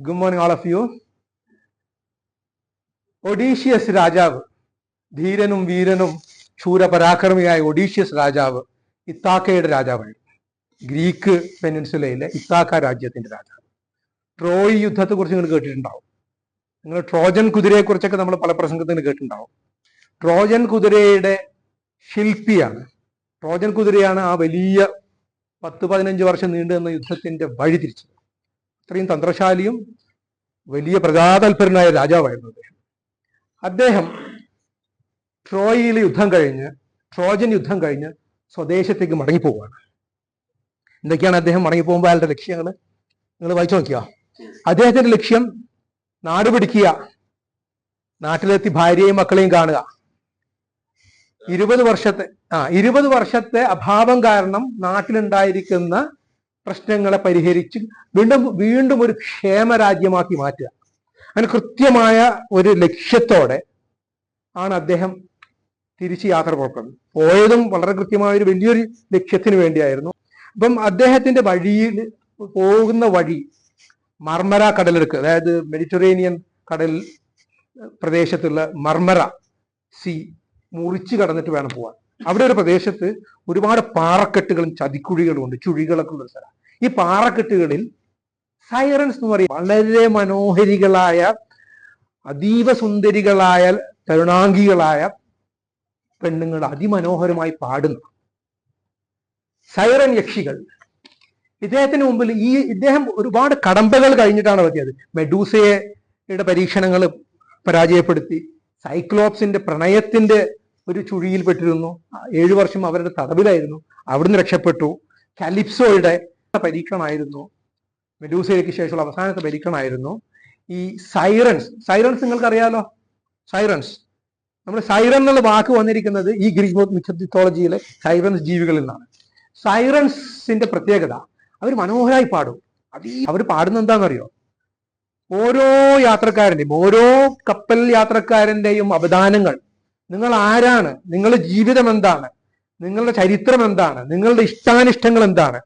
Good morning all of you Odysseus രാജാവ് ധീരനും വീരനും ശൂരപരാക്രമിയായ Odysseus രാജാവ് ഇത്താക്കയുടെ രാജാവായിരുന്നു ഗ്രീക്ക് പെനിൻസുലയിലെ ഇത്താക്ക രാജ്യത്തിന്റെ രാജാവ്. ട്രോയ് യുദ്ധത്തെ കുറിച്ച് നിങ്ങൾ കേട്ടിട്ടുണ്ടാവും. നിങ്ങൾ ട്രോജൻ കുതിരയെ കുറിച്ചൊക്കെ നമ്മൾ പല പ്രസംഗത്തിന് കേട്ടിട്ടുണ്ടാവും. ട്രോജൻ കുതിരയുടെ ശില്പിയാണ്. ട്രോജൻ കുതിരയാണ് ആ വലിയ പത്ത് പതിനഞ്ച് വർഷം നീണ്ടു നിന്ന യുദ്ധത്തിന്റെ വഴി അത്രയും തന്ത്രശാലിയും വലിയ പ്രജാതൽപരനായ രാജാവായിരുന്നു അദ്ദേഹം. അദ്ദേഹം ട്രോയിലെ യുദ്ധം കഴിഞ്ഞ് ട്രോജൻ യുദ്ധം കഴിഞ്ഞ് സ്വദേശത്തേക്ക് മടങ്ങിപ്പോവുകയാണ്. എന്തൊക്കെയാണ് അദ്ദേഹം മടങ്ങിപ്പോകുമ്പോൾ അയാളുടെ ലക്ഷ്യങ്ങൾ നിങ്ങൾ വായിച്ചു നോക്കിയോ? അദ്ദേഹത്തിന്റെ ലക്ഷ്യം നാട് പിടിക്കുക നാട്ടിലെത്തി ഭാര്യയും മക്കളെയും കാണുക. ഇരുപത് വർഷത്തെ ആ ഇരുപത് വർഷത്തെ അഭാവം കാരണം നാട്ടിലുണ്ടായിരിക്കുന്ന പ്രശ്നങ്ങളെ പരിഹരിച്ച് വീണ്ടും വീണ്ടും ഒരു ക്ഷേമരാജ്യമാക്കി മാറ്റുക. അങ്ങനെ കൃത്യമായ ഒരു ലക്ഷ്യത്തോടെ ആണ് അദ്ദേഹം തിരിച്ച് യാത്ര പുറപ്പെടുന്നത് പോയതും വളരെ കൃത്യമായ ഒരു വലിയൊരു ലക്ഷ്യത്തിന് വേണ്ടിയായിരുന്നു. അപ്പം അദ്ദേഹത്തിന്റെ വഴിയിൽ പോകുന്ന വഴി മർമര കടലെടുക്ക് അതായത് മെഡിറ്ററേനിയൻ കടൽ പ്രദേശത്തുള്ള മർമര സി മുറിച്ച് കടന്നിട്ട് വേണം പോവാൻ. അവിടെ ഒരു പ്രദേശത്ത് ഒരുപാട് പാറക്കെട്ടുകളും ചതിക്കുഴികളും ഉണ്ട്. ചുഴികളൊക്കെ ഉള്ള സ്ഥലം. ഈ പാറക്കെട്ടുകളിൽ സൈറൻസ് എന്ന് പറയും. വളരെ മനോഹരികളായ അതീവ സുന്ദരികളായ തരുണാംഗികളായ പെണ്ണുങ്ങൾ അതിമനോഹരമായി പാടുന്നു. സൈറൻ യക്ഷികൾ. ഇദ്ദേഹത്തിന് മുമ്പിൽ ഈ ഇദ്ദേഹം ഒരുപാട് കടമ്പകൾ കഴിഞ്ഞിട്ടാണ് പറ്റിയത് മെഡൂസയുടെ പരീക്ഷണങ്ങൾ പരാജയപ്പെടുത്തി. സൈക്ലോപ്സിന്റെ പ്രണയത്തിന്റെ ഒരു ചുഴിയിൽപ്പെട്ടിരുന്നു ഏഴു വർഷം അവരുടെ തടവിലായിരുന്നു. അവിടുന്ന് രക്ഷപ്പെട്ടു. കാലിപ്സോയുടെ പരീക്ഷണമായിരുന്നു. മെഡൂസയ്ക്ക് ശേഷമുള്ള അവസാനത്തെ പരീക്ഷണമായിരുന്നു. ഈ സൈറൻസ് സൈറൻസ് നിങ്ങൾക്ക് അറിയാലോ സൈറൻസ്. നമ്മൾ സൈറൻ എന്നുള്ള വാക്ക് വന്നിരിക്കുന്നത് ഈ ഗ്രീക്ക് മിത്തോളജിയിലെ സൈറൻസ് ജീവികളിൽ നിന്നാണ്. സൈറൻസിന്റെ പ്രത്യേകത അവർ മനോഹരമായി പാടും. അത് അവർ പാടുന്ന എന്താണെന്നറിയോ? ഓരോ യാത്രക്കാരന്റെയും ഓരോ കപ്പൽ യാത്രക്കാരന്റെയും അവദാനങ്ങൾ നിങ്ങൾ ആരാണ് നിങ്ങളുടെ ജീവിതം എന്താണ്? നിങ്ങളുടെ ചരിത്രം എന്താണ്? നിങ്ങളുടെ ഇഷ്ടാനിഷ്ടങ്ങൾ എന്താണ്?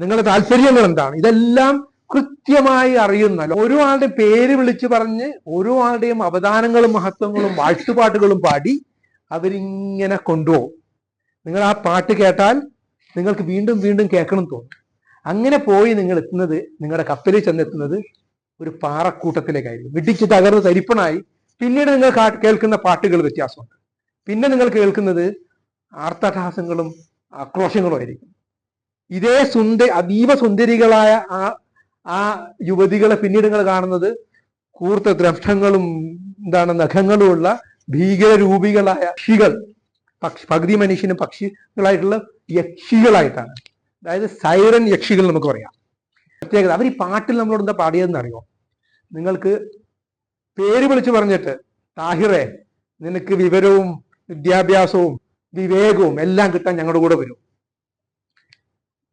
നിങ്ങളുടെ താല്പര്യങ്ങൾ എന്താണ്? ഇതെല്ലാം കൃത്യമായി അറിയുന്ന ഓരോ ആളുടെ പേര് വിളിച്ചു പറഞ്ഞ് ഓരോ ആളുടെയും അവദാനങ്ങളും മഹത്വങ്ങളും വാഴ്ത്തുപാട്ടുകളും പാടി അവരിങ്ങനെ കൊണ്ടുപോകും. നിങ്ങൾ ആ പാട്ട് കേട്ടാൽ നിങ്ങൾക്ക് വീണ്ടും വീണ്ടും കേൾക്കണം തോന്നും. അങ്ങനെ പോയി നിങ്ങൾ എത്തുന്നത് നിങ്ങളുടെ കപ്പലിൽ ചെന്നെത്തുന്നത് ഒരു പാറക്കൂട്ടത്തിലേക്കായിരിക്കും വിടിച്ച് തകർന്ന് തരിപ്പണായി. പിന്നീട് നിങ്ങൾ കേൾക്കുന്ന പാട്ടുകൾ വ്യത്യാസമുണ്ട്. പിന്നെ നിങ്ങൾ കേൾക്കുന്നത് ആർത്തഹാസങ്ങളും ആക്രോശങ്ങളും ആയിരിക്കും. ഇതേ സുന്ദ അതീവ സുന്ദരികളായ ആ ആ യുവതികളെ പിന്നീട് നിങ്ങൾ കാണുന്നത് കൂർത്ത ദ്രഷ്ടങ്ങളും എന്താണ് നഖങ്ങളുമുള്ള ഭീകരരൂപികളായ പക്ഷികൾ. പക്ഷി പകുതി മനുഷ്യന് പക്ഷികളായിട്ടുള്ള യക്ഷികളായിട്ടാണ്. അതായത് സൈറൻ യക്ഷികൾ നമുക്ക് പറയാം. പ്രത്യേകത അവർ ഈ പാട്ടിൽ നമ്മളോട് എന്താ പാടിയതെന്ന് അറിയോ നിങ്ങൾക്ക് പേര് വിളിച്ചു പറഞ്ഞിട്ട് താഹിറെ നിനക്ക് വിവരവും വിദ്യാഭ്യാസവും വിവേകവും എല്ലാം കിട്ടാൻ ഞങ്ങളുടെ കൂടെ വരും.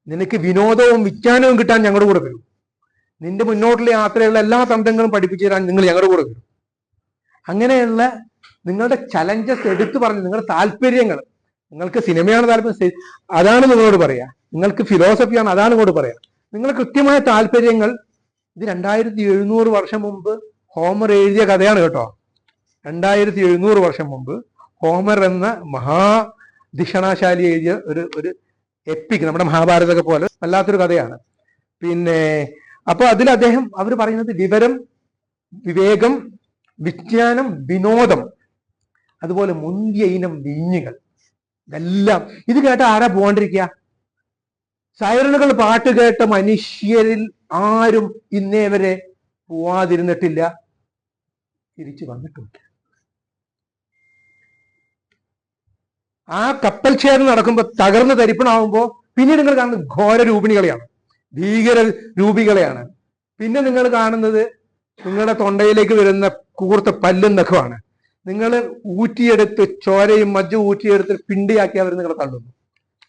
നിനക്ക് വിനോദവും വിജ്ഞാനവും കിട്ടാൻ ഞങ്ങളുടെ കൂടെ വരും. നിന്റെ മുന്നോട്ടുള്ള യാത്രയുള്ള എല്ലാ തന്ത്രങ്ങളും പഠിപ്പിച്ചു തരാൻ നിങ്ങൾ ഞങ്ങളുടെ കൂടെ വരും. അങ്ങനെയുള്ള നിങ്ങളുടെ ചലഞ്ചസ് എടുത്തു പറഞ്ഞ് നിങ്ങളുടെ താല്പര്യങ്ങൾ നിങ്ങൾക്ക് സിനിമയാണ് താല്പര്യം അതാണ് നിങ്ങളോട് പറയാ. നിങ്ങൾക്ക് ഫിലോസഫിയാണ് അതാണ് നിങ്ങളോട് പറയാ. നിങ്ങളുടെ കൃത്യമായ താല്പര്യങ്ങൾ ഇത് രണ്ടായിരത്തി എഴുന്നൂറ് വർഷം മുമ്പ് ഹോമർ എഴുതിയ കഥയാണ് കേട്ടോ. രണ്ടായിരത്തി എഴുന്നൂറ് വർഷം മുമ്പ് ഹോമർ എന്ന മഹാ മഹാധിഷണാശാലി എഴുതിയ ഒരു ഒരു എപ്പിക് നമ്മുടെ മഹാഭാരതമൊക്കെ പോലെ വല്ലാത്തൊരു കഥയാണ്. പിന്നെ അപ്പൊ അതിൽ അദ്ദേഹം അവർ പറയുന്നത് വിവരം വിവേകം വിജ്ഞാനം വിനോദം അതുപോലെ മുന്തിയ ഇനം വീഞ്ഞുകൾ ഇതെല്ലാം. ഇത് കേട്ട ആരാ പോകാണ്ടിരിക്കുക? സൈറണുകൾ പാട്ട് കേട്ട മനുഷ്യരിൽ ആരും ഇന്നേ വരെ പോവാതിരുന്നിട്ടില്ല. തിരിച്ചു വന്നിട്ടുണ്ട്. ആ കപ്പൽ ചേർന്ന് നടക്കുമ്പോൾ തകർന്ന് തരിപ്പണാവുമ്പോ പിന്നീട് നിങ്ങൾ കാണുന്നത് ഘോര രൂപിണികളെയാണ്. ഭീകര രൂപികളെയാണ്. പിന്നെ നിങ്ങൾ കാണുന്നത് നിങ്ങളുടെ തൊണ്ടയിലേക്ക് വരുന്ന കൂർത്ത പല്ലും നഖമാണ് നിങ്ങൾ ഊറ്റിയെടുത്ത് ചോരയും മജ്ജ ഊറ്റിയെടുത്ത് പിണ്ടിയാക്കി അവർ നിങ്ങളെ തള്ളുന്നു.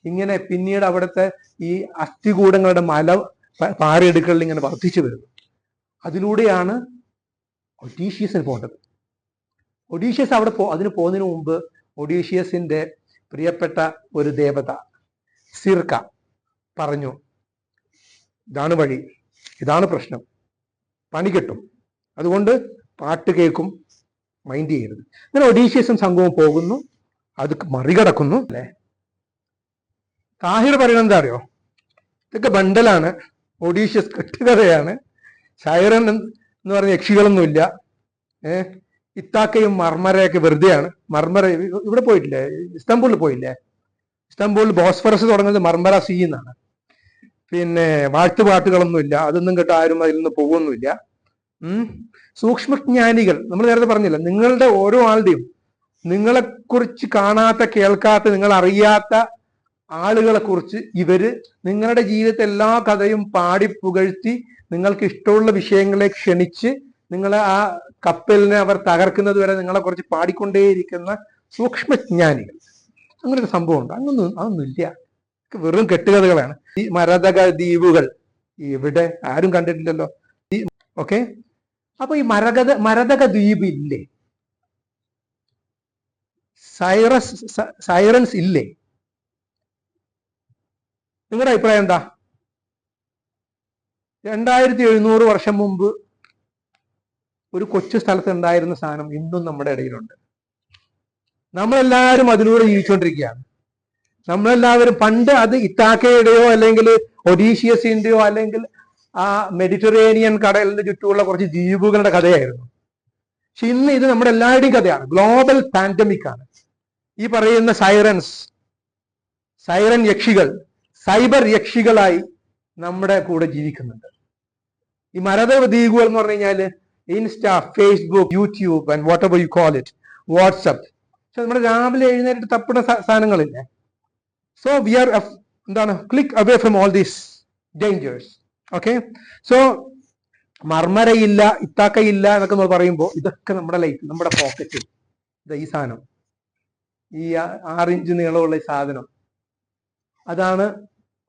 ഇങ്ങനെ പിന്നീട് അവിടുത്തെ ഈ അസ്ഥികൂടങ്ങളുടെ മല പാറയെടുക്കലിൽ ഇങ്ങനെ വർദ്ധിച്ചു വരുന്നു. അതിലൂടെയാണ് ഒഡീഷ്യസിന് പോകേണ്ടത്. ഒഡീഷ്യസ് അവിടെ പോ അതിന് പോകുന്നതിന് മുമ്പ് ഒഡീഷ്യസിന്റെ പ്രിയപ്പെട്ട ഒരു ദേവത സിർക്ക പറഞ്ഞു ഇതാണ് വഴി ഇതാണ് പ്രശ്നം. പണി കിട്ടും. അതുകൊണ്ട് പാട്ട് കേൾക്കും മൈൻഡ് ചെയ്യരുത്. അങ്ങനെ ഒഡീഷ്യസും സംഘവും പോകുന്നു അത് മറികടക്കുന്നു അല്ലേ? താഹിർ പറയുന്നത് എന്താ അറിയോ? ഇതൊക്കെ ബണ്ടലാണ് ഒഡീഷ്യസ് കെട്ടുകഥയാണ്. ശൈറൻ എന്ന് പറഞ്ഞ യക്ഷികളൊന്നുമില്ല ഏഹ് ഇത്താക്കയും മർമരയൊക്കെ വെറുതെയാണ്. മർമര ഇവിടെ പോയിട്ടില്ലേ? ഇസ്താംബൂളിൽ പോയില്ലേ? ഇസ്താംബൂളിൽ ബോസ്ഫറസ് തുടങ്ങുന്നത് മർമര സി എന്നാണ്. പിന്നെ വാഴ്ത്തുപാട്ടുകളൊന്നുമില്ല. അതൊന്നും കേട്ട് ആരും അതിൽ നിന്ന് പോകുന്നില്ല സൂക്ഷ്മജ്ഞാനികൾ നമ്മൾ നേരത്തെ പറഞ്ഞില്ല നിങ്ങളുടെ ഓരോ ആളുടെയും നിങ്ങളെക്കുറിച്ച് കാണാത്ത കേൾക്കാത്ത നിങ്ങൾ അറിയാത്ത ആളുകളെ കുറിച്ച് ഇവർ നിങ്ങളുടെ ജീവിതത്തെ എല്ലാ കഥയും പാടി പുകഴ്ത്തി നിങ്ങൾക്ക് ഇഷ്ടമുള്ള വിഷയങ്ങളെ ക്ഷണിച്ച് നിങ്ങളെ ആ കപ്പലിനെ അവർ തകർക്കുന്നത് വരെ നിങ്ങളെ കുറിച്ച് പാടിക്കൊണ്ടേയിരിക്കുന്ന സൂക്ഷ്മജ്ഞാനികൾ. അങ്ങനെ ഒരു സംഭവം ഉണ്ട് അതൊന്നും ഇല്ല. വെറും കെട്ടുകഥകളാണ്. ഈ മരതക ദ്വീപുകൾ ഇവിടെ ആരും കണ്ടിട്ടില്ലല്ലോ. ഓക്കെ? അപ്പൊ ഈ മരകത മരതക ദ്വീപ് ഇല്ലേ? സൈറസ് സൈറൻസ് ഇല്ലേ? നിങ്ങളുടെ അഭിപ്രായം എന്താ? രണ്ടായിരത്തി എഴുന്നൂറ് വർഷം മുമ്പ് ഒരു കൊച്ചു സ്ഥലത്ത് ഉണ്ടായിരുന്ന സാധനം ഇന്നും നമ്മുടെ ഇടയിലുണ്ട്. നമ്മളെല്ലാവരും അതിലൂടെ ജീവിച്ചുകൊണ്ടിരിക്കുകയാണ്. നമ്മളെല്ലാവരും പണ്ട് അത് ഇത്താക്കയുടെയോ അല്ലെങ്കിൽ ഒഡീഷ്യസിന്റെയോ അല്ലെങ്കിൽ ആ മെഡിറ്ററേനിയൻ കടലിന്റെ ചുറ്റുമുള്ള കുറച്ച് ദ്വീപുകളുടെ കഥയായിരുന്നു. പക്ഷെ ഇന്ന് ഇത് നമ്മുടെ എല്ലാവരുടെയും കഥയാണ്. ഗ്ലോബൽ പാൻഡമിക് ആണ്. ഈ പറയുന്ന സൈറൻസ് സൈറൻ യക്ഷികൾ സൈബർ യക്ഷികളായി നമ്മുടെ കൂടെ ജീവിക്കുന്നുണ്ട്. ഈ മരതവ ദ്വീപുകൾ എന്ന് പറഞ്ഞു കഴിഞ്ഞാൽ Insta Facebook YouTube and whatever you call it WhatsApp പക്ഷെ നമ്മുടെ രാവിലെ എഴുന്നേറ്റ് തപ്പുന്ന സാധനങ്ങളില്ലേ? സോ വി ആർ എന്താണ്? Click away from all these dangers okay so മർമരയില്ല ഇത്താക്കയില്ല എന്നൊക്കെ നമ്മൾ പറയുമ്പോൾ ഇതൊക്കെ നമ്മുടെ ലൈഫ് നമ്മുടെ പോക്കറ്റിൽ ഈ സാധനം. ഈ ആറിഞ്ച് നീളമുള്ള ഈ സാധനം. അതാണ്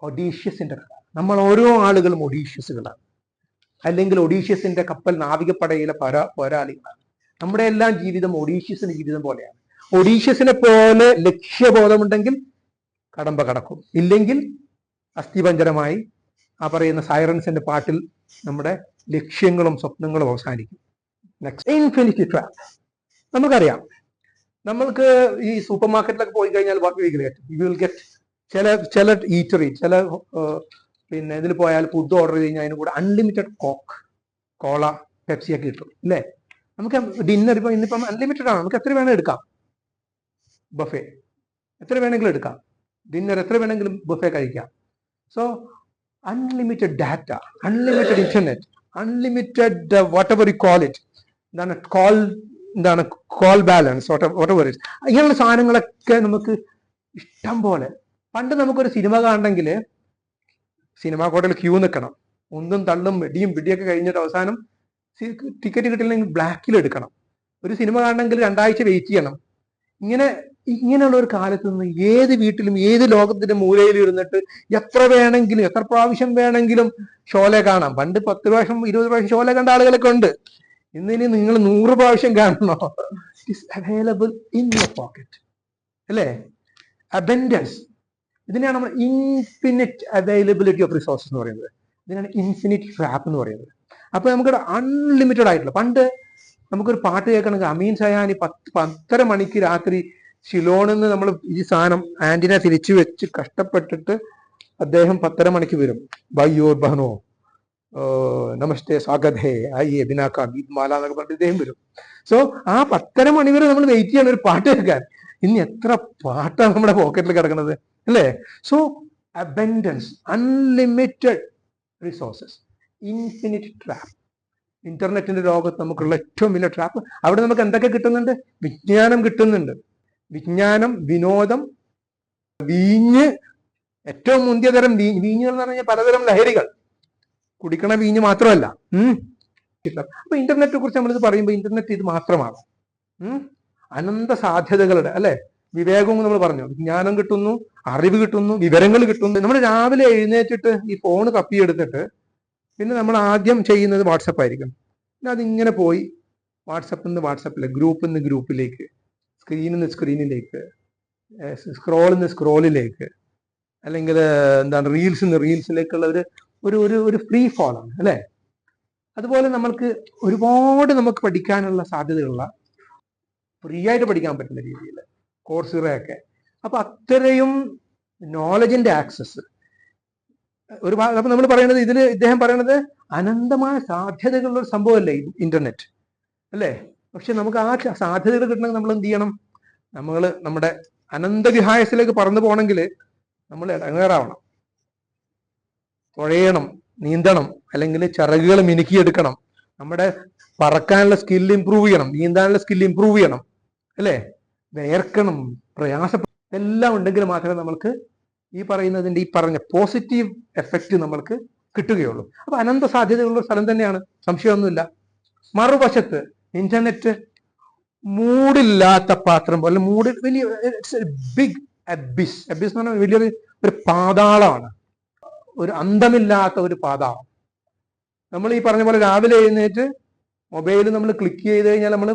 ഒഡീഷ്യസിന്റെ കഥ. നമ്മൾ ഓരോ ആളുകളും ഒഡീഷ്യസുകളാണ് അല്ലെങ്കിൽ ഒഡീഷ്യസിന്റെ കപ്പൽ നാവികപ്പടയിലെ പരാ പോരാളികളാണ്. നമ്മുടെ എല്ലാം ജീവിതം ഒഡീഷ്യസിന്റെ ജീവിതം പോലെയാണ്. ഒഡീഷ്യസിനെ പോലെ ലക്ഷ്യബോധമുണ്ടെങ്കിൽ കടമ്പ കടക്കും. ഇല്ലെങ്കിൽ അസ്ഥിപഞ്ചരമായി ആ പറയുന്ന സൈറൻസിന്റെ പാട്ടിൽ നമ്മുടെ ലക്ഷ്യങ്ങളും സ്വപ്നങ്ങളും അവസാനിക്കും. നെക്സ്റ്റ് ഇൻഫിനിറ്റി ട്രാപ്പ് നമുക്കറിയാം. നമ്മൾക്ക് ഈ സൂപ്പർ മാർക്കറ്റിലൊക്കെ പോയി കഴിഞ്ഞാൽ walk will you will get ചില ചില ഈറ്ററി ചില പിന്നെ ഇതിൽ പോയാൽ ഫുഡ് ഓർഡർ ചെയ്ത് കഴിഞ്ഞാൽ അതിന് കൂടെ അൺലിമിറ്റഡ് കോക്ക് കോള പെപ്സി ഒക്കെ കിട്ടും അല്ലേ നമുക്ക് ഡിന്നർ ഇപ്പം ഇന്നിപ്പം അൺലിമിറ്റഡ് ആണ്. നമുക്ക് എത്ര വേണേലും എടുക്കാം. ബഫേ എത്ര വേണമെങ്കിലും എടുക്കാം. ഡിന്നർ എത്ര വേണമെങ്കിലും ബഫേ കഴിക്കാം. So unlimited data unlimited internet unlimited whatever you call it എന്താണ് കോൾ എന്താണ് call balance whatever it ഇങ്ങനെയുള്ള സാധനങ്ങളൊക്കെ നമുക്ക് ഇഷ്ടം പോലെ. പണ്ട് നമുക്കൊരു സിനിമ കാണണമെങ്കിൽ സിനിമാ കോട്ടയിൽ ക്യൂ നിൽക്കണം. ഒന്നും തള്ളും വെടിയും പിടിയൊക്കെ കഴിഞ്ഞിട്ട് അവസാനം ടിക്കറ്റ് കിട്ടില്ലെങ്കിൽ ബ്ലാക്കിൽ എടുക്കണം. ഒരു സിനിമ കാണണമെങ്കിൽ രണ്ടാഴ്ച വെയിറ്റ് ചെയ്യണം. ഇങ്ങനെ ഇങ്ങനെയുള്ള ഒരു കാലത്ത് നിന്ന് ഏത് വീട്ടിലും ഏത് ലോകത്തിന്റെ മൂലയിൽ ഇരുന്നിട്ട് എത്ര വേണമെങ്കിലും എത്ര പ്രാവശ്യം വേണമെങ്കിലും ഷോലെ കാണാം. പണ്ട് പത്ത് പ്രാവശ്യം ഇരുപത് പ്രാവശ്യം ഷോലെ കണ്ട ആളുകളൊക്കെ ഉണ്ട്. ഇന്ന് ഇനി നിങ്ങൾ നൂറ് പ്രാവശ്യം കാണണോ? It's available in your pocket അല്ലേ? അബൻഡൻസ് ഇതിനെയാണ് നമ്മൾ ഇൻഫിനിറ്റ് അവൈലബിലിറ്റി ഓഫ് റിസോഴ്സസ് എന്ന് പറയുന്നത്. ഇതിനാണ് ഇൻഫിനിറ്റ് ട്രാപ്പ് എന്ന് പറയുന്നത്. അപ്പൊ നമുക്ക് അൺലിമിറ്റഡ് ആയിട്ടുള്ള പണ്ട് നമുക്കൊരു പാട്ട് കേൾക്കണമെങ്കിൽ അമീൻ സയാനി പത്ത് പത്തര മണിക്ക് രാത്രി ഷിലോണിൽ നിന്ന് നമ്മൾ ഈ സാധനം ആന്റിന തിരിച്ചു വെച്ച് കഷ്ടപ്പെട്ടിട്ട് അദ്ദേഹം പത്തര മണിക്ക് വരും. ബയ്യോ ബഹനോ നമസ്തേ സ്വാഗത് ഹേ ആയിയെ ബിനാക്ക ഗീത് മാല എന്നൊക്കെ പറഞ്ഞിട്ട് ഇദ്ദേഹം വരും. സോ ആ പത്തര മണി വരെ നമ്മൾ വെയിറ്റ് ചെയ്യണം ഒരു പാട്ട് കേൾക്കാൻ. ഇന്ന് എത്ര പാട്ടാണ് നമ്മുടെ പോക്കറ്റിൽ കിടക്കുന്നത്? അല്ലേ? So abundance unlimited resources infinite trap ഇന്റർനെറ്റിന്റെ ലോകത്ത് നമുക്കുള്ള ഏറ്റവും വലിയ ട്രാപ്പ് അവിടെ നമുക്ക് എന്തൊക്കെ കിട്ടുന്നുണ്ട്? വിജ്ഞാനം കിട്ടുന്നുണ്ട്. വിജ്ഞാനം വിനോദം വീഞ്ഞ് ഏറ്റവും മുന്തിയ തരം വീഞ്ഞ് വീഞ്ഞുകൾ എന്ന് പറഞ്ഞാൽ പലതരം ലഹരികൾ. കുടിക്കണ വീഞ്ഞ് മാത്രമല്ല. അപ്പൊ ഇന്റർനെറ്റിനെ കുറിച്ച് നമ്മളിത് പറയുമ്പോൾ ഇന്റർനെറ്റ് ഇത് മാത്രമാണ്. അനന്ത സാധ്യതകളുടെ അല്ലെ? വിവേകവും നമ്മൾ പറഞ്ഞു. വിജ്ഞാനം കിട്ടുന്നു അറിവ് കിട്ടുന്നു വിവരങ്ങൾ കിട്ടുന്നു. നമ്മൾ രാവിലെ എഴുന്നേറ്റിട്ട് ഈ ഫോൺ കപ്പിയെടുത്തിട്ട് പിന്നെ നമ്മൾ ആദ്യം ചെയ്യുന്നത് വാട്സപ്പ് ആയിരിക്കും. പിന്നെ അതിങ്ങനെ പോയി വാട്സപ്പിൽ നിന്ന് വാട്സപ്പിൽ ഗ്രൂപ്പിൽ നിന്ന് ഗ്രൂപ്പിലേക്ക് സ്ക്രീനിൽ നിന്ന് സ്ക്രീനിലേക്ക് സ്ക്രോളിൽ നിന്ന് സ്ക്രോളിലേക്ക് അല്ലെങ്കിൽ എന്താണ് റീൽസിൽ നിന്ന് റീൽസിലേക്കുള്ള ഒരു ഒരു ഒരു ഒരു ഫ്രീ ഫോളാണ് അല്ലേ? അതുപോലെ നമ്മൾക്ക് ഒരുപാട് നമുക്ക് പഠിക്കാനുള്ള സാധ്യതയുള്ള ഫ്രീ ആയിട്ട് പഠിക്കാൻ പറ്റുന്ന രീതിയിൽ കോഴ്സുകളൊക്കെ അപ്പൊ അത്രയും നോളജിന്റെ ആക്സസ് ഒരു അപ്പൊ നമ്മൾ പറയുന്നത് ഇതിൽ ഇദ്ദേഹം പറയുന്നത് അനന്തമായ സാധ്യതകളുള്ള ഒരു സംഭവമല്ലേ ഇന്റർനെറ്റ് അല്ലേ? പക്ഷെ നമുക്ക് ആ സാധ്യതകൾ കിട്ടണമെങ്കിൽ നമ്മൾ എന്ത് ചെയ്യണം? നമ്മൾ നമ്മുടെ അനന്തവിഹായസിലേക്ക് പറന്നു പോകണമെങ്കിൽ നമ്മൾ ഇടങ്ങേറാവണം തുഴയണം നീന്തണം അല്ലെങ്കിൽ ചിറകുകൾ മിനുക്കിയെടുക്കണം. നമ്മുടെ പറക്കാനുള്ള സ്കില്ല് ഇമ്പ്രൂവ് ചെയ്യണം നീന്താനുള്ള സ്കില്ല് ഇമ്പ്രൂവ് ചെയ്യണം. അല്ലേ? വേർക്കണം പ്രയാസ എല്ലാം ഉണ്ടെങ്കിൽ മാത്രമേ നമ്മൾക്ക് ഈ പറയുന്നതിന്റെ ഈ പറഞ്ഞ പോസിറ്റീവ് എഫക്റ്റ് നമ്മൾക്ക് കിട്ടുകയുള്ളൂ. അപ്പൊ അനന്ത സാധ്യതകളുള്ള സ്ഥലം തന്നെയാണ്. സംശയമൊന്നുമില്ല. മറുവശത്ത് ഇന്റർനെറ്റ് മൂടില്ലാത്ത പാത്രം പോലെ മൂടി വലിയ ബിഗ് അബിസ് അബിസ് എന്ന് പറഞ്ഞാൽ വലിയൊരു ഒരു പാതാളമാണ്. ഒരു അന്തമില്ലാത്ത ഒരു പാതാളം. നമ്മൾ ഈ പറഞ്ഞ പോലെ രാവിലെ എഴുന്നേറ്റ് മൊബൈൽ നമ്മൾ ക്ലിക്ക് ചെയ്ത് കഴിഞ്ഞാൽ നമ്മൾ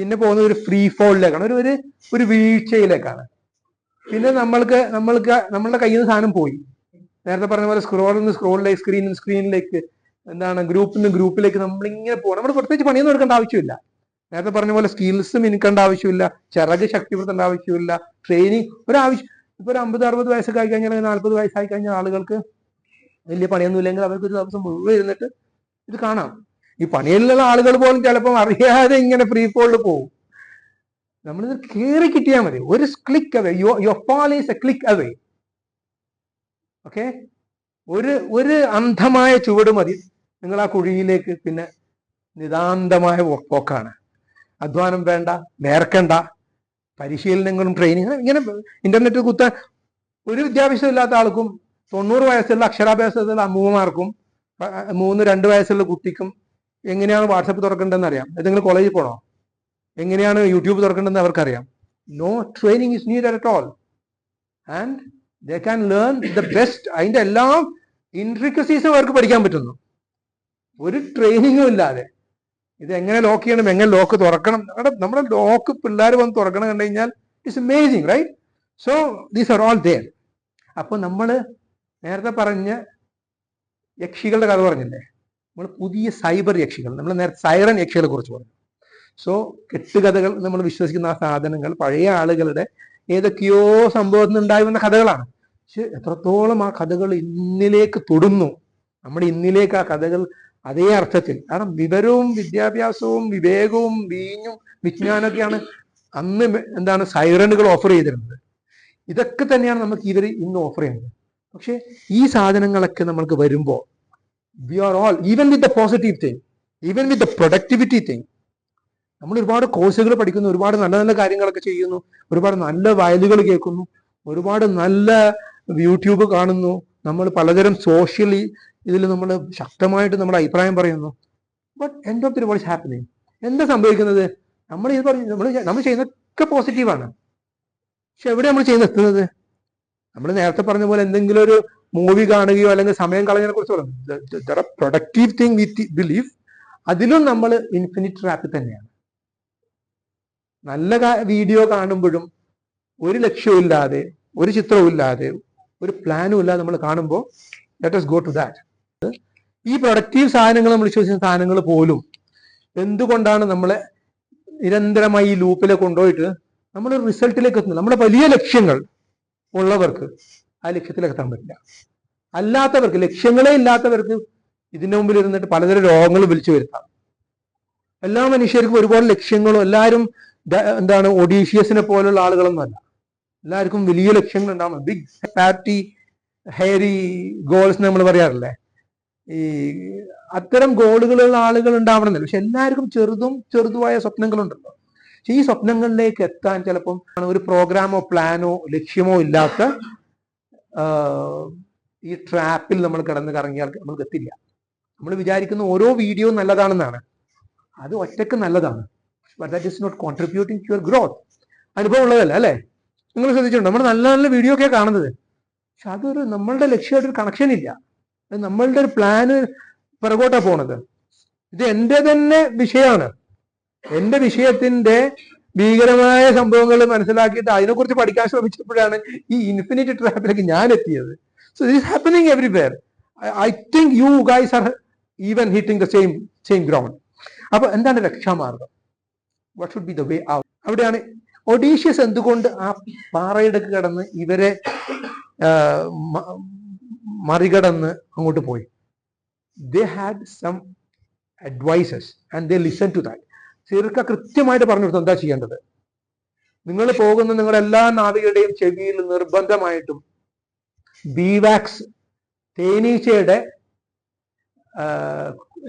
പിന്നെ പോകുന്നത് ഒരു ഫ്രീ ഫോളിലേക്കാണ് ഒരു ഒരു ഒരു വീഴ്ചയിലേക്കാണ്. പിന്നെ നമ്മൾക്ക് നമ്മൾക്ക് നമ്മളുടെ കയ്യിൽ നിന്ന് സാധനം പോയി. നേരത്തെ പറഞ്ഞ പോലെ സ്ക്രോളിൽ നിന്ന് സ്ക്രോളിലേക്ക് സ്ക്രീനിൽ നിന്ന് സ്ക്രീനിലേക്ക് എന്താണ് ഗ്രൂപ്പിൽ നിന്ന് ഗ്രൂപ്പിലേക്ക് നമ്മൾ ഇങ്ങനെ പോകണം നമ്മൾ പ്രത്യേകിച്ച് പണിയൊന്നും എടുക്കേണ്ട ആവശ്യമില്ല. നേരത്തെ പറഞ്ഞ പോലെ സ്കിൽസ് മിനുക്കേണ്ട ആവശ്യമില്ല. ചിറക് ശക്തിപ്പെടുത്തേണ്ട ആവശ്യമില്ല. ട്രെയിനിങ് ഒരാവശ്യം ഇപ്പൊ ഒരു അമ്പത് അറുപത് വയസ്സൊക്കെ ആയി കഴിഞ്ഞാൽ നാൽപ്പത് വയസ്സായി കഴിഞ്ഞ ആളുകൾക്ക് വലിയ പണിയൊന്നും ഇല്ലെങ്കിൽ അവർക്ക് ഒരു ദിവസം മുഴുവൻ ഇരുന്നിട്ട് ഇത് കാണാം. ഈ പണിയിലുള്ള ആളുകൾ പോലും ചിലപ്പം അറിയാതെ ഇങ്ങനെ ഫ്രീ ഫോളിൽ പോകും നമ്മളിത് കയറി കിട്ടിയാൽ മതി. ഒരു click away your fall is a click away okay ഒരു ഒരു അന്ധമായ ചുവട് മതി. നിങ്ങൾ ആ കുഴിയിലേക്ക് പിന്നെ നിതാന്തമായ പോക്കാണ്. അധ്വാനം വേണ്ട നേർക്കണ്ട. പരിശീലനങ്ങളും ട്രെയിനിങ് ഇങ്ങനെ ഇന്റർനെറ്റ് കുത്താൻ ഒരു വിദ്യാഭ്യാസമില്ലാത്ത ആൾക്കും തൊണ്ണൂറ് വയസ്സുള്ള അക്ഷരാഭ്യാസത്തിലുള്ള അമ്മൂമ്മമാർക്കും മൂന്ന് രണ്ട് വയസ്സുള്ള കുട്ടിക്കും എങ്ങനെയാണ് വാട്സപ്പ് തുറക്കേണ്ടതെന്ന് അറിയാം? ഏതെങ്കിലും കോളേജിൽ പോകണോ എങ്ങനെയാണ് യൂട്യൂബ് തുറക്കേണ്ടതെന്ന് അവർക്കറിയാം. No training is need at all and they can learn the best അതിന്റെ എല്ലാ ഇൻട്രിക്കസീസും അവർക്ക് പഠിക്കാൻ പറ്റുന്നു. ഒരു ട്രെയിനിങ്ങും ഇല്ലാതെ. ഇത് എങ്ങനെ ലോക്ക് ചെയ്യണം എങ്ങനെ ലോക്ക് തുറക്കണം? നമ്മുടെ നമ്മുടെ ലോക്ക് പിള്ളേർ വന്ന് തുറക്കണം കണ്ടു കഴിഞ്ഞാൽ it's amazing right so these are all they അപ്പോൾ നമ്മൾ നേരത്തെ പറഞ്ഞ യക്ഷികളുടെ കഥ പറഞ്ഞില്ലേ? നമ്മൾ പുതിയ സൈബർ യക്ഷികൾ നമ്മൾ നേരത്തെ സൈറൻ യക്ഷികളെ കുറിച്ച് പറഞ്ഞു സോ കെട്ടുകഥകൾ നമ്മൾ വിശ്വസിക്കുന്ന ആ സാധനങ്ങൾ പഴയ ആളുകളുടെ ഏതൊക്കെയോ സംഭവത്തിൽ ഉണ്ടായി വന്ന കഥകളാണ്. പക്ഷെ എത്രത്തോളം ആ കഥകൾ ഇന്നിലേക്ക് തൊടുന്നു. നമ്മുടെ ഇന്നിലേക്ക് ആ കഥകൾ അതേ അർത്ഥത്തിൽ കാരണം വിവരവും വിദ്യാഭ്യാസവും വിവേകവും വീഞ്ഞും വിജ്ഞാനമൊക്കെയാണ് അന്ന് എന്താണ് സൈറനുകൾ ഓഫർ ചെയ്തിരുന്നത്. ഇതൊക്കെ തന്നെയാണ് നമുക്ക് ഇവർ ഇന്ന് ഓഫർ ചെയ്യുന്നത്. പക്ഷെ ഈ സാധനങ്ങളൊക്കെ നമ്മൾക്ക് വരുമ്പോൾ we are all even with the positive thing even with the productivity thing നമ്മൾ ഒരുപാട് കോഴ്സുകൾ പഠിക്കുന്നു ഒരുപാട് നല്ല നല്ല കാര്യങ്ങളൊക്കെ ചെയ്യുന്നു ഒരുപാട് നല്ല വയലുകൾ കേൾക്കുന്നു ഒരുപാട് നല്ല യൂട്യൂബ് കാണുന്നു. നമ്മൾ പലതരം സോഷ്യലി ഇതിൽ നമ്മൾ ശക്തമായിട്ട് നമ്മുടെ അഭിപ്രായം പറയുന്നു. But end of the what happening എന്താ സംഭവിക്കുന്നത്? നമ്മൾ ഇത് പറഞ്ഞു നമ്മൾ നമ്മൾ ചെയ്യുന്നതൊക്കെ പോസിറ്റീവാണ് പക്ഷെ എവിടെ നമ്മൾ ചെയ്യുന്ന എത്തുന്നത് നമ്മൾ നേരത്തെ പറഞ്ഞ പോലെ എന്തെങ്കിലും ഒരു മൂവി കാണുകയോ അല്ലെങ്കിൽ സമയം കളഞ്ഞതിനെ കുറിച്ച് പറയാം പ്രൊഡക്റ്റീവ് തിങ് വിത്ത് ബിലീവ് അതിലും നമ്മൾ ഇൻഫിനിറ്റ് ട്രാപ്പിൽ തന്നെയാണ്. നല്ല വീഡിയോ കാണുമ്പോഴും ഒരു ലക്ഷ്യവും ഇല്ലാതെ ഒരു ചിത്രവും ഇല്ലാതെ ഒരു പ്ലാനും ഇല്ലാതെ നമ്മൾ കാണുമ്പോൾ let us go to that ഈ പ്രൊഡക്റ്റീവ് സാധനങ്ങൾ നമ്മൾ വിശ്വസിക്കുന്ന സാധനങ്ങൾ പോലും എന്തുകൊണ്ടാണ് നമ്മളെ നിരന്തരമായി ഈ ലൂപ്പിലെ കൊണ്ടുപോയിട്ട് നമ്മൾ റിസൾട്ടിലേക്ക് എത്തുന്നത്? നമ്മുടെ വലിയ ലക്ഷ്യങ്ങൾ ഉള്ളവർക്ക് ആ ലക്ഷ്യത്തിലേക്ക് എത്താൻ പറ്റില്ല അല്ലാത്തവർക്ക് ലക്ഷ്യങ്ങളെ ഇല്ലാത്തവർക്ക് ഇതിന്റെ മുമ്പിൽ ഇരുന്നിട്ട് പലതരം രോഗങ്ങൾ വിളിച്ചു വരുത്താം. എല്ലാ മനുഷ്യർക്കും ഒരുപാട് ലക്ഷ്യങ്ങളും എല്ലാവരും എന്താണ് ഒഡീഷ്യസിനെ പോലുള്ള ആളുകളൊന്നും അല്ല. എല്ലാവർക്കും വലിയ ലക്ഷ്യങ്ങൾ ഉണ്ടാവണം. ബിഗ് പാറ്റി ഹെയറി ഗോൾസ് നമ്മൾ പറയാറില്ലേ? ഈ അത്തരം ഗോളുകളുള്ള ആളുകൾ ഉണ്ടാവണമെന്നില്ല. പക്ഷെ എല്ലാവർക്കും ചെറുതും ചെറുതുമായ സ്വപ്നങ്ങളുണ്ടല്ലോ. പക്ഷെ ഈ സ്വപ്നങ്ങളിലേക്ക് എത്താൻ ചിലപ്പം ഒരു പ്രോഗ്രാമോ പ്ലാനോ ലക്ഷ്യമോ ഇല്ലാത്ത ഈ ട്രാപ്പിൽ നമ്മൾ കിടന്ന് കറങ്ങിയാൽ നമ്മൾക്ക് എത്തില്ല. നമ്മൾ വിചാരിക്കുന്ന ഓരോ വീഡിയോ നല്ലതാണെന്നാണ്. അത് ഒറ്റയ്ക്ക് നല്ലതാണ്. But that is not contributing to your growth അനുഭവം ഉള്ളതല്ല അല്ലേ? നിങ്ങൾ ശ്രദ്ധിച്ചിട്ടുണ്ട്? നമ്മൾ നല്ല നല്ല വീഡിയോ ഒക്കെ കാണുന്നത്. പക്ഷെ അതൊരു നമ്മളുടെ ലക്ഷ്യമായിട്ടൊരു കണക്ഷൻ ഇല്ല. നമ്മളുടെ ഒരു പ്ലാന് പിറകോട്ടാണ് പോണത്. ഇത് എന്റെ തന്നെ വിഷയമാണ്. എന്റെ വിഷയത്തിന്റെ ഭീകരമായ സംഭവങ്ങൾ മനസ്സിലാക്കിയിട്ട് അതിനെക്കുറിച്ച് പഠിക്കാൻ ശ്രമിച്ചപ്പോഴാണ് ഈ ഇൻഫിനിറ്റ് ട്രാപ്പിലേക്ക് ഞാൻ എത്തിയത്. So this happening everywhere I think you guys are even hitting the same same ground അപ്പൊ എന്താണ് രക്ഷാമാർഗം? What should be the way out അവിടെയാണ് ഒഡീഷ്യസ് എന്തുകൊണ്ട് ആ പാറയിടക്ക് കടന്ന് ഇവരെ മറികടന്ന് അങ്ങോട്ട് പോയി? They had some advises and they listen to that ചെറുക്ക കൃത്യമായിട്ട് പറഞ്ഞു കൊടുത്തു എന്താ ചെയ്യേണ്ടത്? നിങ്ങൾ പോകുന്ന നിങ്ങളുടെ എല്ലാ നാവികരുടെയും ചെവിയിൽ നിർബന്ധമായിട്ടും ബീവാക്സ് തേനീച്ചയുടെ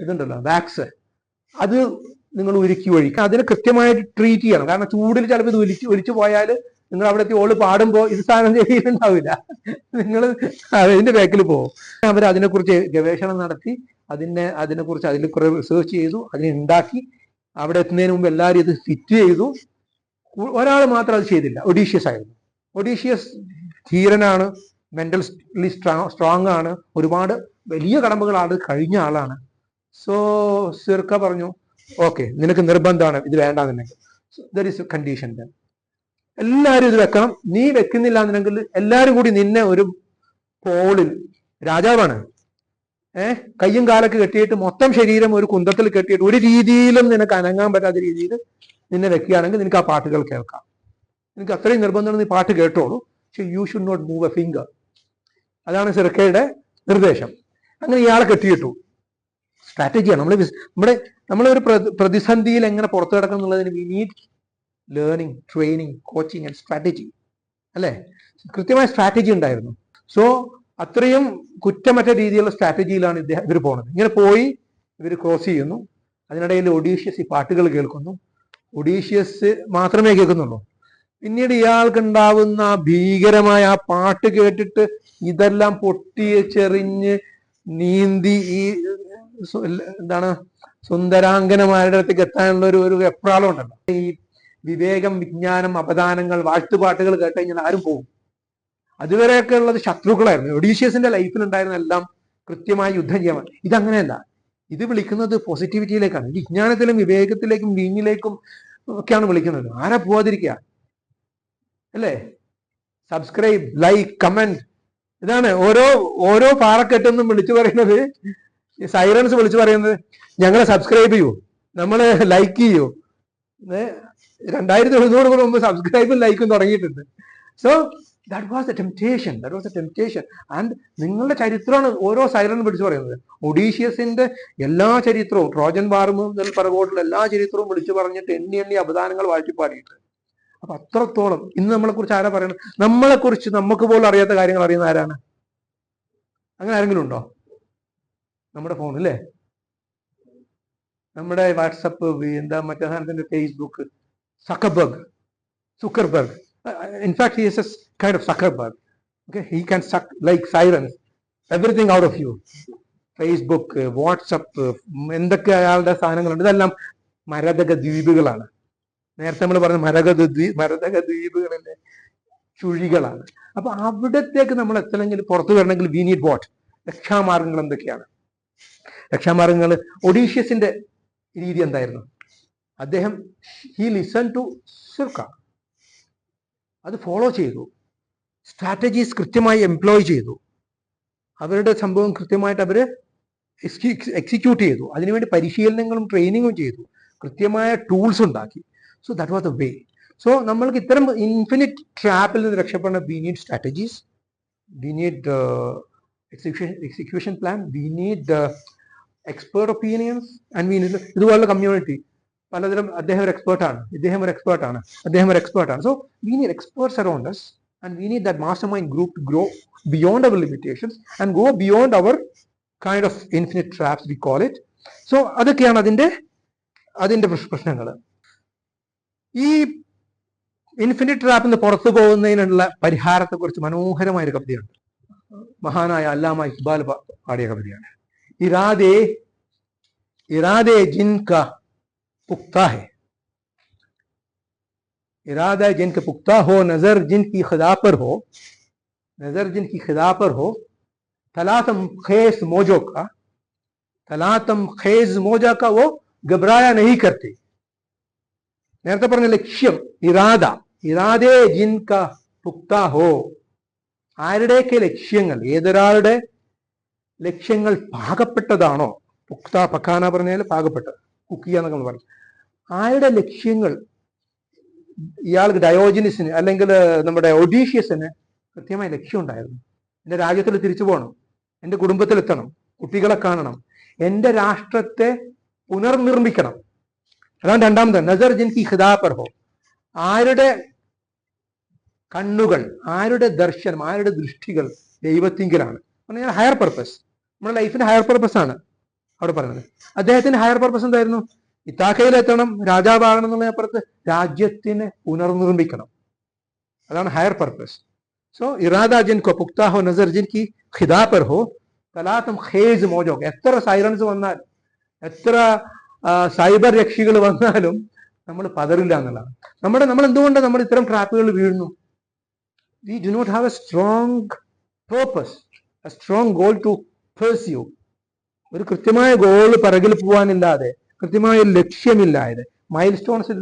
ഇതുണ്ടല്ലോ വാക്സ് അത് നിങ്ങൾ ഉരുക്കി ഒഴിക്കുക അതിനെ കൃത്യമായിട്ട് ട്രീറ്റ് ചെയ്യണം. കാരണം ചൂടിൽ ചിലപ്പോൾ ഇത് ഒലിച്ച് ഒലിച്ചു പോയാൽ നിങ്ങൾ അവിടെ ഓൾ പാടുമ്പോൾ ഇത് സ്ഥാനം ചെയ്യുന്നുണ്ടാവില്ല നിങ്ങൾ അതിന്റെ ബാക്കിൽ പോകും. അവർ അതിനെക്കുറിച്ച് ഗവേഷണം നടത്തി അതിനെ അതിനെക്കുറിച്ച് അതിൽ കുറെ റിസർച്ച് ചെയ്തു അതിനെ ഉണ്ടാക്കി അവിടെ എത്തുന്നതിന് മുമ്പ് എല്ലാവരും ഇത് ഫിറ്റ് ചെയ്തു. ഒരാൾ മാത്രം അത് ചെയ്തില്ല. ഒഡീഷ്യസ് ആയിരുന്നു. ഒഡീഷ്യസ് ധീരനാണ് മെന്റലി സ്ട്രോങ് ആണ്. ഒരുപാട് വലിയ കടമ്പകളാണ് കഴിഞ്ഞ ആളാണ്. സോ സിർക്ക പറഞ്ഞു ഓക്കെ നിനക്ക് നിർബന്ധമാണ്. ഇത് വേണ്ടാന്നുണ്ടെങ്കിൽ ദർ ഇസ് കണ്ടീഷൻ എല്ലാവരും ഇത് വെക്കണം. നീ വെക്കുന്നില്ല എന്നുണ്ടെങ്കിൽ എല്ലാവരും കൂടി നിന്നെ ഒരു പോളിൽ രാജാവാണ്. ഏഹ് കയ്യും കാലൊക്കെ കെട്ടിയിട്ട് മൊത്തം ശരീരം ഒരു കുന്തത്തിൽ കെട്ടിയിട്ട് ഒരു രീതിയിലും നിനക്ക് അനങ്ങാൻ പറ്റാത്ത രീതിയിൽ നിന്നെ വെക്കുകയാണെങ്കിൽ നിനക്ക് ആ പാട്ടുകൾ കേൾക്കാം. നിനക്ക് അത്രയും നിർബന്ധം നീ പാട്ട് കേട്ടോളൂ. പക്ഷെ you should not move a finger അതാണ് സിറക്കയുടെ നിർദ്ദേശം. അങ്ങനെ ഇയാളെ കെട്ടിയിട്ടു. സ്ട്രാറ്റജിയാണ് നമ്മൾ നമ്മുടെ നമ്മളൊരു പ്ര- പ്രതിസന്ധിയിൽ എങ്ങനെ പുറത്തു കിടക്കണം എന്നുള്ളതിന് we need learning training coaching and strategy അല്ലേ? കൃത്യമായ സ്ട്രാറ്റജി ഉണ്ടായിരുന്നു. സോ അത്രയും കുറ്റമറ്റ രീതിയിലുള്ള സ്ട്രാറ്റജിയിലാണ് ഇദ്ദേഹം ഇവർ പോകുന്നത് ഇങ്ങനെ പോയി ഇവർ ക്രോസ് ചെയ്യുന്നു. അതിനിടയിൽ ഒഡീഷ്യസ് ഈ പാട്ടുകൾ കേൾക്കുന്നു. ഒഡീഷ്യസ് മാത്രമേ കേൾക്കുന്നുള്ളൂ. പിന്നീട് ഇയാൾക്ക് ഉണ്ടാവുന്ന ആ ഭീകരമായ ആ പാട്ട് കേട്ടിട്ട് ഇതെല്ലാം പൊട്ടിയെ ചെറിഞ്ഞ് നീന്തി ഈ എന്താണ് സുന്ദരാംഗനമാരുടെ അടുത്തേക്ക് എത്താനുള്ള ഒരു ഒരു എപ്രാളം ഉണ്ടല്ലോ. ഈ വിവേകം വിജ്ഞാനം അപദാനങ്ങൾ വാഴ്ത്തുപാട്ടുകൾ കേട്ട് കഴിഞ്ഞാൽ ആരും പോകും. അതുവരെയൊക്കെ ഉള്ളത് ശത്രുക്കളായിരുന്നു. ഒഡീഷ്യസിന്റെ ലൈഫിൽ ഉണ്ടായിരുന്ന എല്ലാം കൃത്യമായി യുദ്ധം ചെയ്യാൻ ഇതങ്ങനെയല്ല. ഇത് വിളിക്കുന്നത് പോസിറ്റിവിറ്റിയിലേക്കാണ് വിജ്ഞാനത്തിലും വിവേകത്തിലേക്കും വീഞ്ഞിലേക്കും ഒക്കെയാണ് വിളിക്കുന്നത്. ആരാ പോവാതിരിക്കുക? അല്ലേ? സബ്സ്ക്രൈബ് ലൈക്ക് കമന്റ് ഇതാണ് ഓരോ ഓരോ പാറക്കെട്ടെന്നും വിളിച്ചു പറയുന്നത്. സൈറൻസ് വിളിച്ചു പറയുന്നത്. ഞങ്ങളെ സബ്സ്ക്രൈബ് ചെയ്യൂ. നമ്മളെ ലൈക്ക് ചെയ്യൂ. രണ്ടായിരത്തി എഴുന്നൂറ് മുമ്പ് സബ്സ്ക്രൈബും ലൈക്കും തുടങ്ങിയിട്ടുണ്ട്. So that was the temptation that was the temptation and നിങ്ങളുടെ ചരിത്രമാണ് ഓരോ സൈറൻ വിളിച്ചു പറയുന്നത്. ഒഡീഷ്യസിന്റെ എല്ലാ ചരിത്രവും ട്രോജൻ വാർ മുതൽ പറകോട്ടുള്ള എല്ലാ ചരിത്രവും വിളിച്ചു പറഞ്ഞിട്ട് എണ്ണി എണ്ണി അപദാനങ്ങൾ വാഴ്ത്തിപ്പാടിയിട്ട് അപ്പൊ അത്രത്തോളം. ഇന്ന് നമ്മളെ കുറിച്ച് ആരാ പറയുന്നത് നമ്മളെ കുറിച്ച് നമുക്ക് പോലും അറിയാത്ത കാര്യങ്ങൾ അറിയുന്ന ആരാണ്? അങ്ങനെ ആരെങ്കിലും ഉണ്ടോ? നമ്മുടെ ഫോൺ അല്ലേ? നമ്മുടെ വാട്സപ്പ് എന്താ മറ്റേ സാധനത്തിന്റെ Facebook Zuckerberg Zuckerberg he is a kind of sucker bug. Okay, he can suck like sirens. Everything out of you. Facebook WhatsApp എന്തൊക്കെ അയാളുടെ സാധനങ്ങളുണ്ട്. ഇതെല്ലാം മരതക ദ്വീപുകളാണ്. നേരത്തെ നമ്മൾ പറഞ്ഞ മരകത ദ്വീപ് മരതക ദ്വീപുകളിലെ ചുഴികളാണ്. അപ്പൊ അവിടത്തേക്ക് നമ്മൾ എത്തണമെങ്കിൽ പുറത്തു വരണമെങ്കിൽ വി നീഡ് വാട്ട് രക്ഷാമാർഗങ്ങൾ എന്തൊക്കെയാണ്? രക്ഷാമാർഗങ്ങൾ ഒഡീഷ്യസിന്റെ രീതി എന്തായിരുന്നു? അദ്ദേഹം ഹി ലിസൺ ടു സിർക്ക അത് ഫോളോ ചെയ്തു. സ്ട്രാറ്റജീസ് കൃത്യമായി എംപ്ലോയ് ചെയ്തു. അവരുടെ സംഭവം കൃത്യമായിട്ട് അവർ എക്സിക്യൂട്ട് ചെയ്തു. അതിനുവേണ്ടി പരിശീലനങ്ങളും ട്രെയിനിങ്ങും ചെയ്തു. കൃത്യമായ ടൂൾസ് ഉണ്ടാക്കി. So that was a way so നമ്മൾക്ക് ഇത്തരം ഇൻഫിനിറ്റ് ട്രാപ്പിൽ നിന്ന് രക്ഷപ്പെടേണ്ട we need strategies we need execution execution plan we need expert opinions and we need ഇതുപോലുള്ള കമ്മ്യൂണിറ്റി പലതരം അദ്ദേഹം ഒരു എക്സ്പേർട്ടാണ് ഇദ്ദേഹം ഒരു ആണ്. അദ്ദേഹം ഒരു എക്സ്പേർട്ടാണ് so we need experts around and we need that mastermind group to grow beyond our limitations and go beyond our kind of infinite traps we call it so അതൊക്കെയാണ് അതിന്റെ അതിന്റെ പ്രശ്നങ്ങൾ. ഈ ഇൻഫിനിറ്റ് ട്രാപ്പിൽ നിന്ന് പുറത്തു പോകുന്നതിനുള്ള പരിഹാരത്തെ കുറിച്ച് മനോഹരമായ ഒരു കവിതയുണ്ട്. മഹാനായ അല്ലാമ ഇക്ബാൽ പാടിയ കവിതയാണ്. ഇറാദേ ഇറാദേ ജിൻ കാ പുക്ത ഹെ इरादा जिनके पुख्ता हो नजर जिनकी खदा पर हो नजर जिनकी खदा पर हो तलातम खेस मोजो का तलातम खेज मोजा का वो घबराया नहीं करते നേരത്തെ പറഞ്ഞ ലക്ഷ്യം ഇറാദ ഇറാദേ ജിൻക പുക്ത ഹോ ആരുടെയൊക്കെ ലക്ഷ്യങ്ങൾ ഏതൊരാളുടെ ലക്ഷ്യങ്ങൾ പാകപ്പെട്ടതാണോ പുക്ത പക്കാന പറഞ്ഞാൽ പാകപ്പെട്ടത് കുക്ക് ചെയ്യുക എന്നൊക്കെ നമ്മൾ പറയും ആരുടെ ലക്ഷ്യങ്ങൾ ഇയാൾക്ക് ഡയോജിനിസിന് അല്ലെങ്കിൽ നമ്മുടെ ഒഡീഷ്യസിന് കൃത്യമായ ലക്ഷ്യം ഉണ്ടായിരുന്നു. എന്റെ രാജ്യത്തിൽ തിരിച്ചു പോകണം. എന്റെ കുടുംബത്തിലെത്തണം കുട്ടികളെ കാണണം. എന്റെ രാഷ്ട്രത്തെ പുനർനിർമ്മിക്കണം. അതാണ് രണ്ടാമത്. നസർ ജിൻകി ഹിതാപർഹോ ആരുടെ കണ്ണുകൾ ആരുടെ ദർശനം ആരുടെ ദൃഷ്ടികൾ ദൈവത്തിങ്കിലാണ്. പറഞ്ഞാൽ ഹയർ പർപ്പസ് നമ്മുടെ ലൈഫിന് ഹയർ പർപ്പസ് ആണ് അവിടെ പറയുന്നത്. അദ്ദേഹത്തിന്റെ ഹയർ പർപ്പസ് എന്തായിരുന്നു? ഇത്താഖയിലെത്തണം രാജാവാകണം എന്നുള്ള അപ്പുറത്ത് രാജ്യത്തിനെ പുനർനിർമ്മിക്കണം. അതാണ് ഹയർ പർപ്പസ് സോ ഇറാദ ജിൻകോ പുക്ത ഹോ നസർ ജിൻകി ഖിദാ പർ ഹോ കലാത്തം ഖേജ് മോജോ. എത്ര സൈറൻസ് വന്നാൽ എത്ര സൈബർ രക്ഷികൾ വന്നാലും നമ്മൾ പതറില്ല എന്നുള്ളതാണ്. നമ്മുടെ നമ്മൾ എന്തുകൊണ്ട് നമ്മൾ ഇത്തരം ട്രാപ്പുകൾ വീഴുന്നു? We do not have a strong purpose a strong goal to pursue ഒരു കൃത്യമായ ഗോൾ പിറകിൽ പോകാനില്ലാതെ കൃത്യമായ ലക്ഷ്യമില്ലായത് മൈൽ സ്റ്റോൺസിൽ